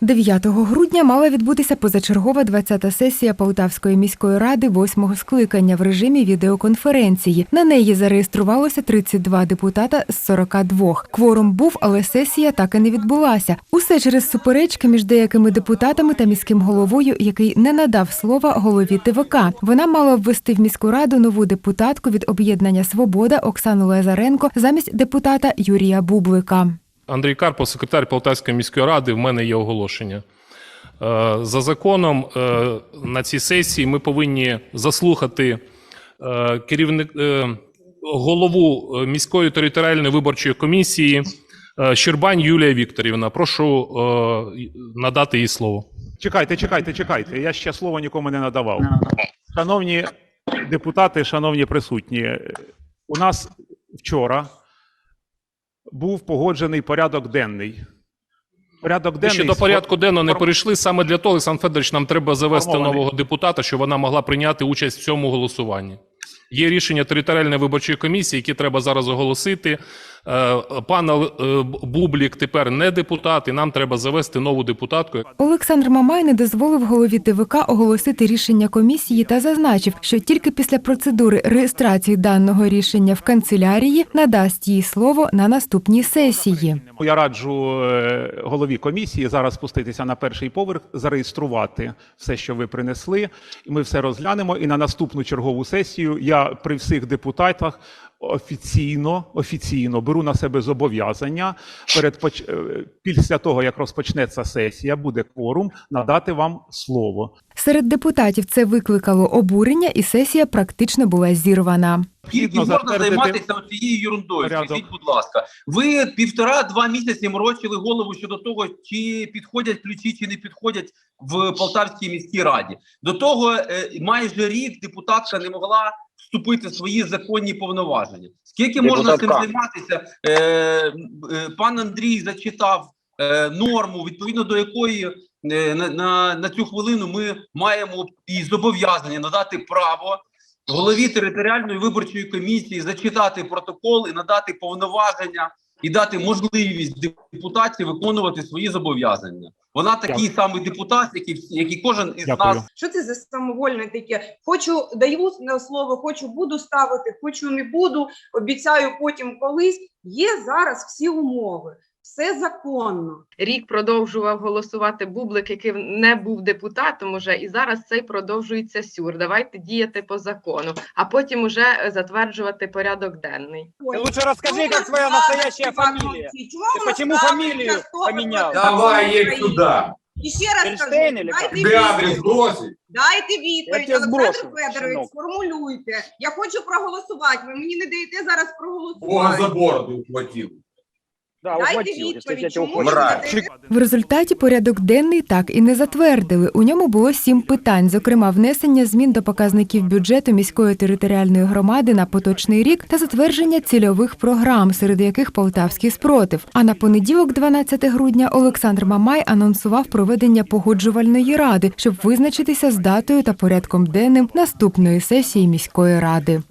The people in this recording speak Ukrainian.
9 грудня мала відбутися позачергова 20-та сесія Полтавської міської ради восьмого скликання в режимі відеоконференції. На неї зареєструвалося 32 депутата з 42. Кворум був, але сесія так і не відбулася. Усе через суперечки між деякими депутатами та міським головою, який не надав слова голові ТВК. Вона мала ввести в міську раду нову депутатку від об'єднання Свобода Оксану Лазаренко замість депутата Юрія Бублика. Андрій Карпов, секретар Полтавської міської ради, в мене є оголошення. Е, За законом е, на цій сесії ми повинні заслухати е, керівник, голову міської територіальної виборчої комісії Щербань Юлія Вікторівна. Прошу надати їй слово. Чекайте, чекайте, чекайте. Я ще слово нікому не надавав. Шановні депутати, шановні присутні, у нас вчора був погоджений порядок денний. Порядок денний ще до порядку денного не перейшли. Саме для того, Олександр Федорович, нам треба завести нового депутата, щоб вона могла прийняти участь в цьому голосуванні. Є рішення територіальної виборчої комісії, які треба зараз оголосити. Е, Пан е, Бублік тепер не депутат, і нам треба завести нову депутатку. Олександр Мамай не дозволив голові ТВК оголосити рішення комісії та зазначив, що тільки після процедури реєстрації даного рішення в канцелярії надасть їй слово на наступній сесії. Я раджу е, голові комісії зараз спуститися на перший поверх, зареєструвати все, що ви принесли. І ми все розглянемо. І на наступну чергову сесію я при всіх депутатах офіційно, офіційно беру на себе зобов'язання перед поч- е, після того, як розпочнеться сесія, буде кворум, надати вам слово. Серед депутатів це викликало обурення, і сесія практично була зірвана. Скільки можна займатися цією ерундою? Скажіть, будь ласка, ви півтора-два місяці морочили голову щодо того, чи підходять ключі, чи не підходять в Полтавській міській раді. До того е, майже рік депутатка не могла вступити в свої законні повноваження. Скільки можна цим займатися? Е, е, пан Андрій зачитав е, норму, відповідно до якої е, на, на, на цю хвилину ми маємо і зобов'язання надати право голові територіальної виборчої комісії зачитати протокол і надати повноваження і дати можливість депутатів виконувати свої зобов'язання. Вона такий самий депутат, як і як і кожен із Дякую. нас. Що це за самовольне таке? Хочу даю на слово, хочу буду ставити, хочу не буду. Обіцяю потім колись. Є зараз всі умови, все законно. рік продовжував голосувати Бублик, який не був депутатом уже, і зараз цей продовжується сюр. Давайте діяти по закону, а потім уже е, затверджувати порядок денний. Ой, Ты лучше расскажи, ну, как твоя да, настоящая Иван фамилия. Алексеевич, чего Ты вы почему рассказываете, фамилию что вы поменял? такое Давай, Украине? едь туда. І ще раз кажу, Ферштейн или дайте как? Тебе адрес відповідь. бросить. Дайте відповідь, Я тебе Олександр зброшу, Федорович, щенок. сформулюйте. Я хочу проголосувати. Ви мені не даєте зараз Бога проголосувати. за бороду ухватил. Да, Дайте відповідь, чому ви В результаті порядок денний так і не затвердили. У ньому було сім питань, зокрема внесення змін до показників бюджету міської територіальної громади на поточний рік та затвердження цільових програм, серед яких полтавський спротив. А на понеділок, 12 грудня, Олександр Мамай анонсував проведення погоджувальної ради, щоб визначитися з датою та порядком денним наступної сесії міської ради.